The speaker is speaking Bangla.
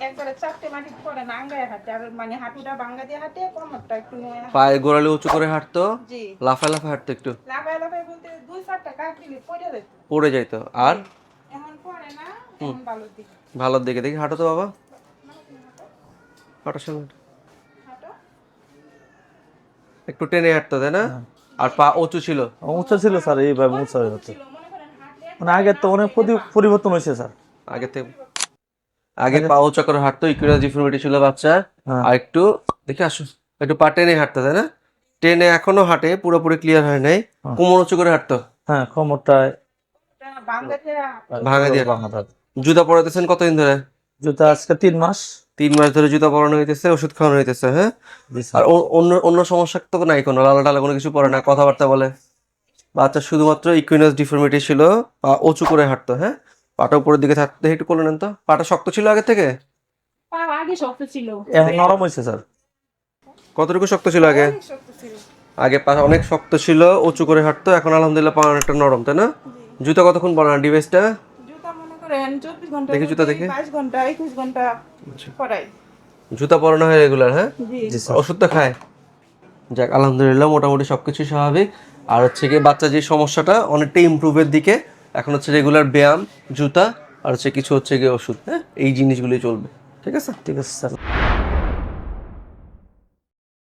একবারে চারটে মাটি পড়ে না আঙ্গায় হাঁটে আর মানে হাঁটুটা বাঙ্গা দিয়ে হাঁটে কোমরটা একটু নয়া পায়ে গোড়ালি উঁচু করে হাঁটতো? জি। লাফায় লাফায় হাঁটতো একটু? লাফায় লাফায় বলতে দুই চারটা কাক দিলে পড়ে যেত পড়ে যাইতো আর? এখন পড়ে না এখন ভালো দিকে। ভালোর দিকে। দেখি হাঁটো তো বাবা। সঙ্গে হাঁটো। হাঁটো। একটু টেনে হাঁটতো তাই না? আর পা উঁচু ছিল? উঁচু ছিল স্যার এইভাবে উঁচা হয়ে যাচ্ছে। ছিল, মনে মানে আগের তো অনেক পরি- পরিবর্তন হয়েছে স্যার। আগের থেকে আগে পা উঁচা করে হাঁটতো ইকুইনাস ডিফর্মিটি ছিল বাচ্চার হ্যাঁ। আর একটু দেখে আসো একটু পা টেনে হাঁটতো তাই না? টেনে এখনও হাঁটে পুরোপুরি ক্লিয়ার হয় নাই। হ্যাঁ। কোমর উঁচু করে হাঁটতো। হ্যাঁ কোমরটায়। ভাঙা দিয়ে। জুতা পরাইতেছেন কতদিন ধরে? জুতা আজকে তিন মাস। তিন মাস ধরে জুতা পরানো হইতেছে ওষুধ খাওয়ানো হইতেছে হ্যাঁ? আর অন্য অন্য সমস্যা তো নাই কোনো লালা টালা কোনো কিছু পড়ে না কথাবার্তা বলে। বাচ্চা শুধুমাত্র ইকুইনাস ডিফর্মিটি ছিল উঁচু করে হাঁটতো হ্যাঁ? পাটা উপরের দিকে থাকতে একটু করে নেন তো? পাটা শক্ত ছিল আগে থেকে? আগে শক্ত ছিল। এখন নরম হয়েছে স্যার কতটুকু শক্ত ছিল আগে? আগে পা অনেক শক্ত ছিল উঁচু করে হাঁটতো এখন আলহামদুলিল্লাহ পা অনেকটা নরম তাই না? জুতা কতক্ষণ পরে না ডিভাইসটা? জুতা মনে করেন চব্বিশ ঘণ্টা দেখি জুতা দেখি। পড়াই জুতা পরানো হয় রেগুলার হ্যাঁ? জি। জি স্যার ওষুধ তো খায়। যাক আলহামদুলিল্লাহ মোটামুটি সব সবকিছু স্বাভাবিক। আর হচ্ছে গিয়ে বাচ্চা যে সমস্যাটা অনেকটা ইমপ্রুভের দিকে এখন হচ্ছে রেগুলার ব্যায়াম, জুতা, আর হচ্ছে কিছু হচ্ছে গিয়ে ওষুধ হ্যাঁ? এই জিনিসগুলি চলবে। ঠিক আছে? ঠিক আছে, স্যার।